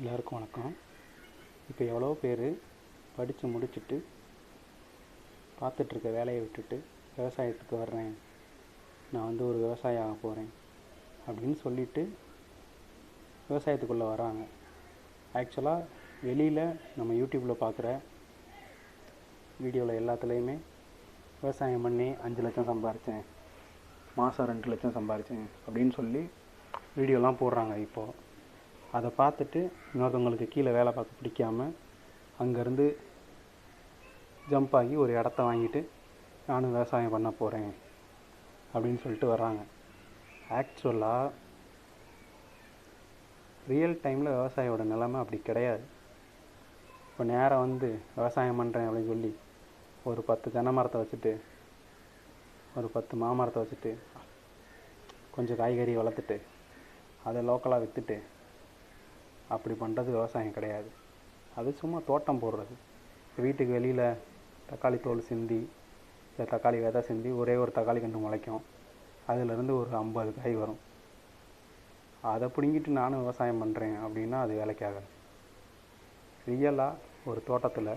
எல்லாருக்கும் வணக்கம். இப்போ எவ்வளோ பேர் படித்து முடிச்சுட்டு பார்த்துட்ருக்க வேலையை விட்டுட்டு விவசாயத்துக்கு வர்றேன் நான் வந்து ஒரு விவசாயி ஆக போகிறேன் அப்படின்னு சொல்லிட்டு விவசாயத்துக்குள்ளே வராங்க. ஆக்சுவலாக வெளியில் நம்ம யூடியூப்பில் பார்க்குற வீடியோவில் எல்லாத்துலேயுமே விவசாயம் பண்ணி அஞ்சு லட்சம் சம்பாரித்தேன் மாதம் ரெண்டு லட்சம் சம்பாரித்தேன் அப்படின்னு சொல்லி வீடியோலாம் போடுறாங்க இப்போது அதை பார்த்துட்டு இன்னொருத்தவங்களுக்கு கீழே வேலை பார்க்க பிடிக்காம அங்கேருந்து ஜம்ப் ஆகி ஒரு இடத்த வாங்கிட்டு நானும் விவசாயம் பண்ண போகிறேன் அப்படின்னு சொல்லிட்டு வர்றாங்க. ஆக்சுவலாக ரியல் டைமில் விவசாயியோட நிலைமை அப்படி கிடையாது. இப்போ நேராக வந்து விவசாயம் பண்ணுறேன் அப்படின்னு சொல்லி ஒரு பத்து தென்னை மரத்தை வச்சுட்டு ஒரு பத்து மாமரத்தை வச்சுட்டு கொஞ்சம் காய்கறி வளர்த்துட்டு அதை லோக்கலாக விற்றுட்டு அப்படி பண்ணுறது விவசாயம் கிடையாது. அது சும்மா தோட்டம் போடுறது. வீட்டுக்கு வெளியில் தக்காளி தோல் சிந்தி இல்லை தக்காளி விதை சிந்தி ஒரே ஒரு தக்காளி கண்டு முளைக்கும். அதிலிருந்து ஒரு ஐம்பது காய் வரும். அதை பிடுங்கிட்டு நானும் விவசாயம் பண்ணுறேன் அப்படின்னா அது வேலைக்காக ரியலாக ஒரு தோட்டத்தில்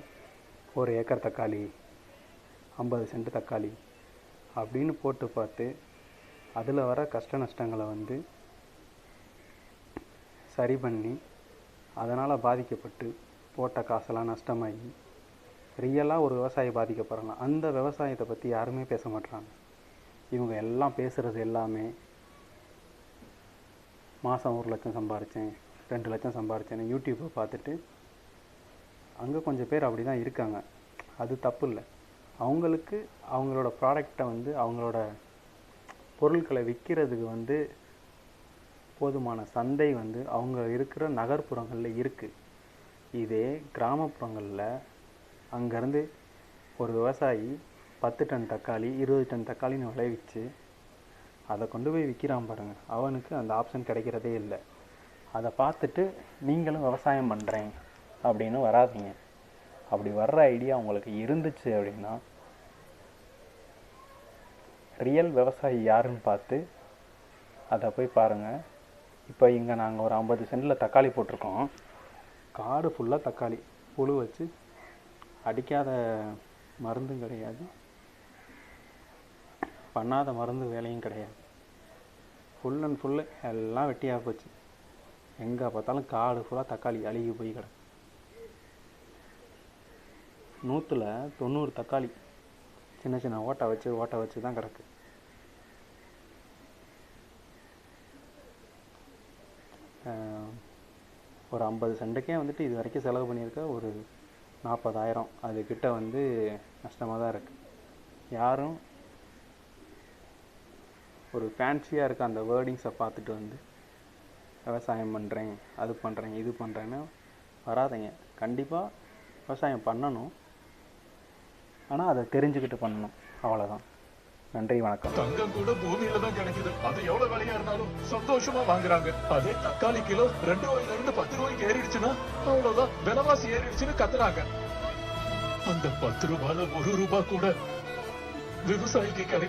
ஒரு ஏக்கர் தக்காளி ஐம்பது சென்ட் தக்காளி அப்படின்னு போட்டு பார்த்து அதில் வர கஷ்ட நஷ்டங்களை வந்து சரி பண்ணி அதனால் பாதிக்கப்பட்டு போட்ட காசெல்லாம் நஷ்டமாகி ரியலாக ஒரு விவசாயி பாதிக்கப்படுறாங்க அந்த விவசாயத்தை பற்றி யாருமே பேச மாட்றாங்க. இவங்க எல்லாம் பேசுகிறது எல்லாமே மாதம் ஒரு லட்சம் சம்பாரித்தேன் ரெண்டு லட்சம் சம்பாரித்தேன்னு யூடியூப்பை பார்த்துட்டு அங்கே கொஞ்சம் பேர் அப்படி தான் இருக்காங்க. அது தப்பு இல்லை. அவங்களுக்கு அவங்களோட ப்ராடக்டை வந்து அவங்களோட பொருட்களை விற்கிறதுக்கு வந்து போதுமான சந்தை வந்து அவங்க இருக்கிற நகர்ப்புறங்களில் இருக்குது இதே கிராமப்புறங்களில் அங்கேருந்து ஒரு விவசாயி பத்து டன் தக்காளி இருபது டன் தக்காளின்னு விளைவிச்சு அதை கொண்டு போய் விற்கிறான் பாருங்கள் அவனுக்கு அந்த ஆப்ஷன் கிடைக்கிறதே இல்லை. அதை பார்த்துட்டு நீங்களும் விவசாயம் பண்ணுறேன் அப்படின்னு வராதீங்க. அப்படி வர்ற ஐடியா உங்களுக்கு இருந்துச்சு அப்படின்னா ரியல் விவசாயி யாருன்னு பார்த்து அதை போய் பாருங்கள் இப்போ இங்கே நாங்கள் ஒரு ஐம்பது சென்டில் தக்காளி போட்டிருக்கோம். காடு ஃபுல்லாக தக்காளி. புழு வச்சு அடிக்காத மருந்தும் கிடையாது. பண்ணாத மருந்து வேலையும் கிடையாது. ஃபுல் அண்ட் ஃபுல்லு எல்லாம் வெட்டியாக போச்சு. எங்கே பார்த்தாலும் காடு ஃபுல்லாக தக்காளி அழுகி போய் கிடக்கு. நூற்றில் தொண்ணூறு தக்காளி. சின்ன சின்ன ஓட்டை வச்சு ஓட்டை வச்சு தான் கிடக்கு. ஒரு ஐம்பது சண்டைக்கே வந்துட்டு இது வரைக்கும் செலவு பண்ணியிருக்க ஒரு நாற்பதாயிரம். அதுக்கிட்ட வந்து நஷ்டமாக தான் இருக்குது யாரும் ஒரு ஃபேன்சியாக இருக்க அந்த வேர்டிங்ஸை பார்த்துட்டு வந்து விவசாயம் பண்ணுறேன் அது பண்ணுறேன் இது பண்ணுறேன்னு வராதீங்க. கண்டிப்பாக விவசாயம் பண்ணணும். ஆனால் அதை தெரிஞ்சுக்கிட்டு பண்ணணும். அவ்வளோதான் நன்றி வணக்கம். தங்கம் கூட பூமியில தான் கிடைக்குது. அது எவ்வளவு விலையா இருந்தாலும் சந்தோஷமா வாங்குறாங்க. அதே தக்காளி கிலோ ரெண்டு ரூபாயில இருந்து பத்து ரூபாய்க்கு ஏறிடுச்சுன்னா அவ்வளவுதான் விலைவாசி ஏறிடுச்சுன்னு கத்துறாங்க. அந்த பத்து ரூபாயில ஒரு ரூபாய் கூட விவசாயிக்கு கிடைக்கும்